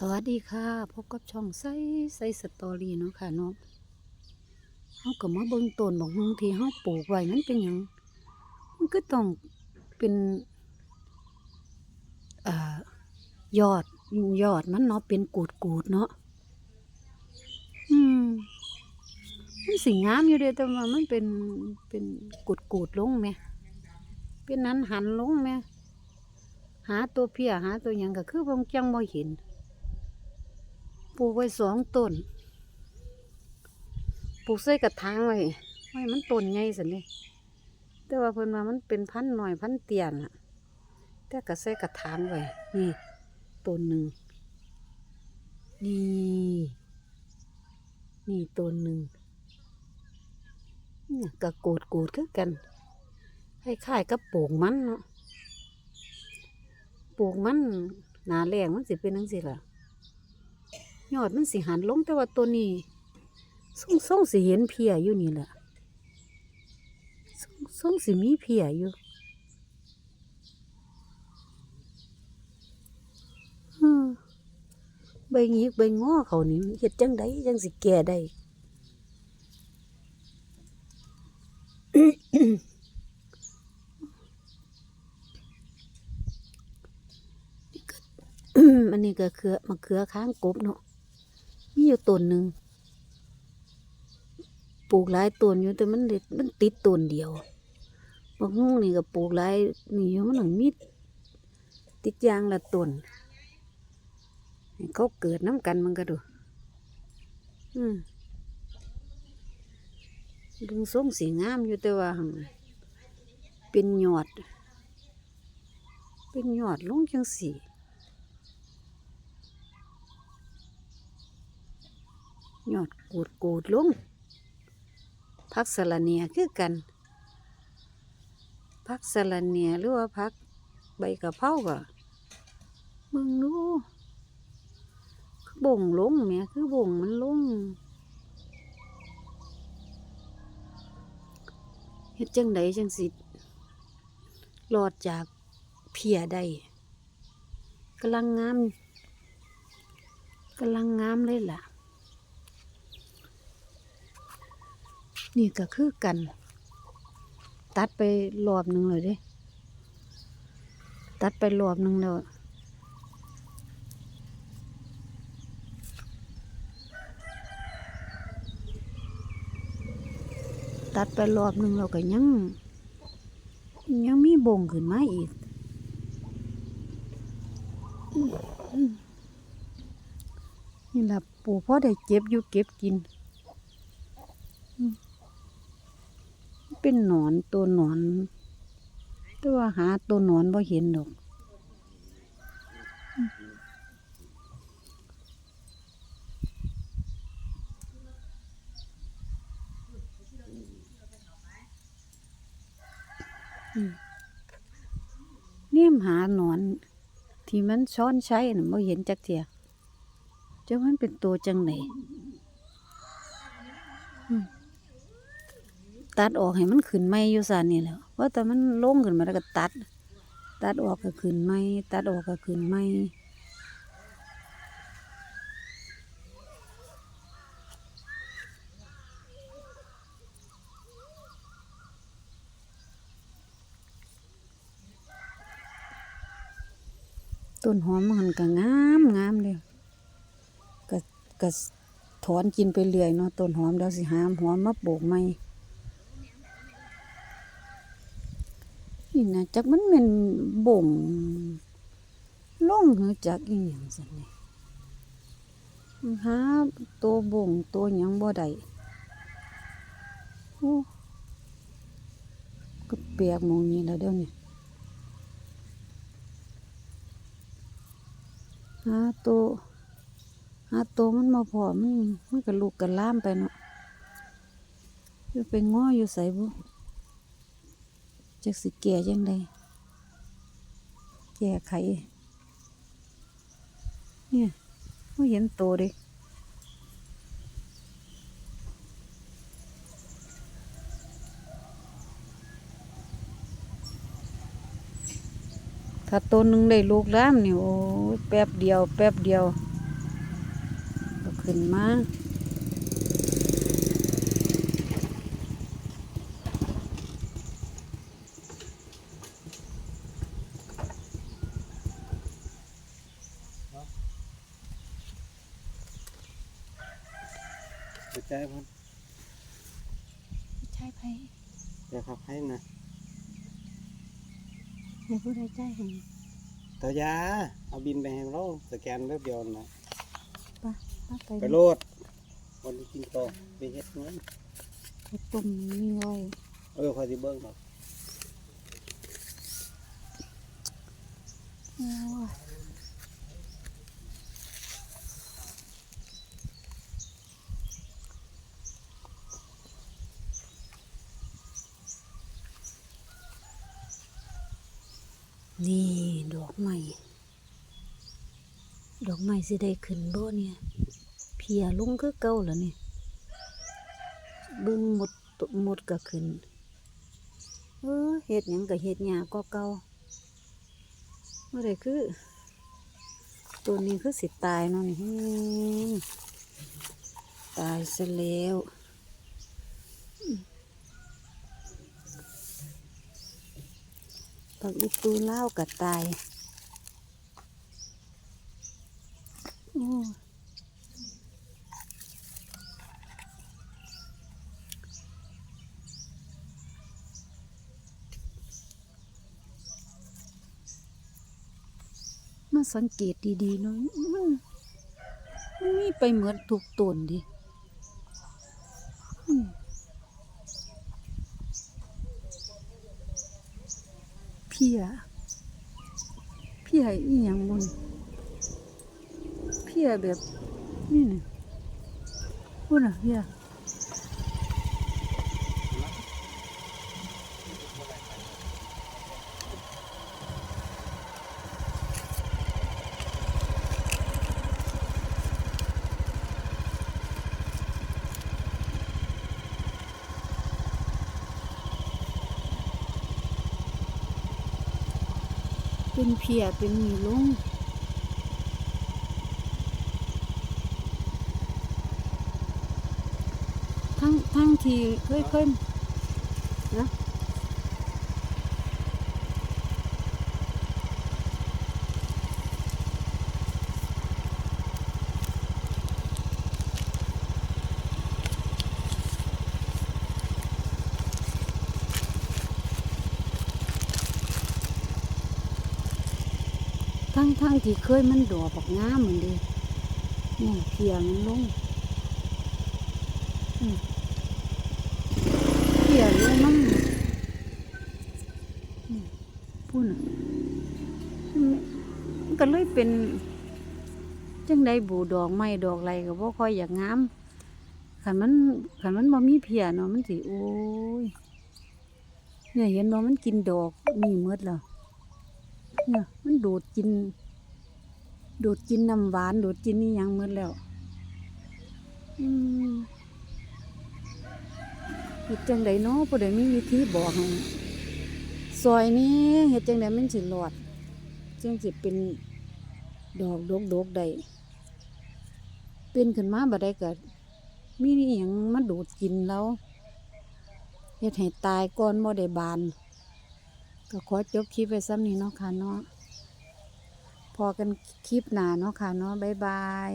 สวัสดีค่ะ พบกับช่องไซไซสตอรี่เนาะค่ะเนาะเฮาก็มาเบิ่งต้นบักฮุงที่เฮาปลูกไว้มันเป็นหยังมันก็ต้องเป็นอยอดยอดมันเนาะเป็นกูดกูดเนาะอืมมันสิงามอยู่เด้แต่ว่ามันเป็นเป็นกูดกูดลงแหมเป็นนั้นหันลงแหมหาตัวเพียหาตัวยังก็คือบ่จังบ่เห็น ปลูกไว้สองต้น ปลูกใส่กระถางไว้ไว้มันต้นใหญ่สินี่แต่ว่าเพิ่นว่ามันเป็นพันหน่อยพันเตียน่ะแต่ก็ใส่กระถางไว้นี่ต้นหนึ่งนี่นี่ต้นหนึ่งเนี่ยก็โกดโกดคือกันคล้ายๆกับปลูกมันเนาะปลูกมันหนาแรงมันสิเป็นจังซี่ล่ะ ยอดมันสิหันลงแต่ว่าตัวนี้ส่งส่งสิเห็นเพียอยู่นี่แหละส่งส่งสิมีเพียอยู่ฮึใบหงิกใบงอเขานี่เฮ็ดจังไดจังสิแก่ได้อันนี้ก็เคือมะเขือค้างกบเนาะ มีอยู่ต้นหนึ่งปลูกหลายต้นอยู่แต่มันเด็ดมันติดต้นเดียวบางฮุ่งนี่ก็ปลูกหลายนี่อยู่มันหนังมีติดยางละต้นเขาเกิดน้ำกันมันก็ดู อืมดึงทรงสีงามอยู่แต่ว่า เป็นหยอด เป็นหยอดลงจังสี ยอดกูดกูดลงพักสะระเนียคือกันพักสะระเนียหรือว่าพักใบกระเพราก็มึงดูคือบ่งลงแหม่คือบ่งมันลงเฮ็ดจังใดจังสิรอดจากเพียได้กำลังงามกำลังงามเลยล่ะ นี่ก็คือกัน ตัดไปรอบหนึ่งเลยเด้ ตัดไปรอบหนึ่งแล้วตัดไปรอบหนึ่งเราก็ยัง ยังมีบ่งขึ้นมาอีก นี่แหละปู่พ่อได้เก็บอยู่เก็บกิน เป็นหนอนตัวหนอน แต่ว่าหาตัวหนอนบ่เห็นดอกเนี่ยมหาหนอน ที่มันช้อนใช้น่ะบ่เห็นจักเทียจะมันเป็นตัวจังไหน ตัดออกให้มันขึ้นไม่อยู่ซานนี่แหล้วว่าแต่มันลงขึ้นมาแล้วก็ตัด ตัดออกก็ขึ้นไม่ตัดออกก็ขึ้นไม่ต้นหอมมันก็งามงามเลยก็ก็ถอนกินไปเรื่อยเนาะต้นหอมเดี๋ยวสิหามหอมมาปลูกใหม่ นี่นะจักมันเป็นบ่งล่องหือจักอีหยังสันนี่หาตัวบ่งตัวหยังบ่ได้โอ้ก็เปียกมองนี้แล้วเดี๋ยวนี้หาตัวหาตัวมันมาพอมันมันก็ลูกกันล่ามไปเนาะอยู่ไปง้ออยู่ใส่บุ จักสิแก่จังไดแก้ไข เนี่ยไม่เห็นโตเด้ถ้าต้นหนึ่งได้ลูกล้ามนี่โอ้แป๊บเดียว แป๊บเดียวขึ้นมา ใจเพิ่นใช่ไผเดี๋ยวขับให้นะให้ผู้ใดใจให้ตัวยาเอาบินไปให้เราสแกนแป๊บเดียวนะปะปะไปไปโลดวันนี้กินต่อไปเฮ็ดเงินไปตุ่มนี่ไว้เออคอยสิเบิ่งดอก โอ้ย นี่ดอกไม้ดอกไม้สิได้ขึ้นบ่เนี่ย เพียลงคือเก่าแล้วนี่เบิ่งหมดหมดก็ขึ้น เออเฮ็ดหยังก็เฮ็ดหยาก็เก่าเมื่อไรคือ ตัวนี้คือสิตายเนาะนี่ตายซะแล้วอืม ผักอีตูเล่าวก็ตายมาสังเกตดีๆเนาะมันมันมีไปเหมือนถูกตนดิอืมเพียเพียอีหยังบุญเพียแบบนี่นี่พูดอะเพีย เป็นเพียเป็นหมีลุงทั้งทั้งที่เคยเคยนะ ทั้งทั้งที่เคยมันดอกบักงามเหมือนเดีนี่เพียมลงเพียลงน้ำพูดน่ะมันก็เลยเป็น จังได้บูดอกไม้ดอกอะไรก็บ่ค่อยอยากงามขันมันขันมันบ่มีเพียเนาะมันสิโอ้ยเนี่ยเห็นบ่มันกินดอกนี่หมดแล้ว เนี่ยมันดูดกิน ดูดกินน้ำหวาน ดูดกินนี่ยังหมดแล้วเฮ็ดจังไดเนาะบ่ได้มีวิธีบอกให้ซอยนี้เฮ็ดจังไดมันสิรอดจังสิเป็นดอกดกดกๆได้เป็นขึ้นมาบ่ได้ก็มีอีหยังมาดูดกินแล้วเฮ็ดให้ตายก่อนบ่ได้บาน ก็ขอจบคลิปไว้ซ้ำนี้เนาะค่ะเนาะพอกันคลิปหนาเนาะค่ะเนาะบ๊ายบาย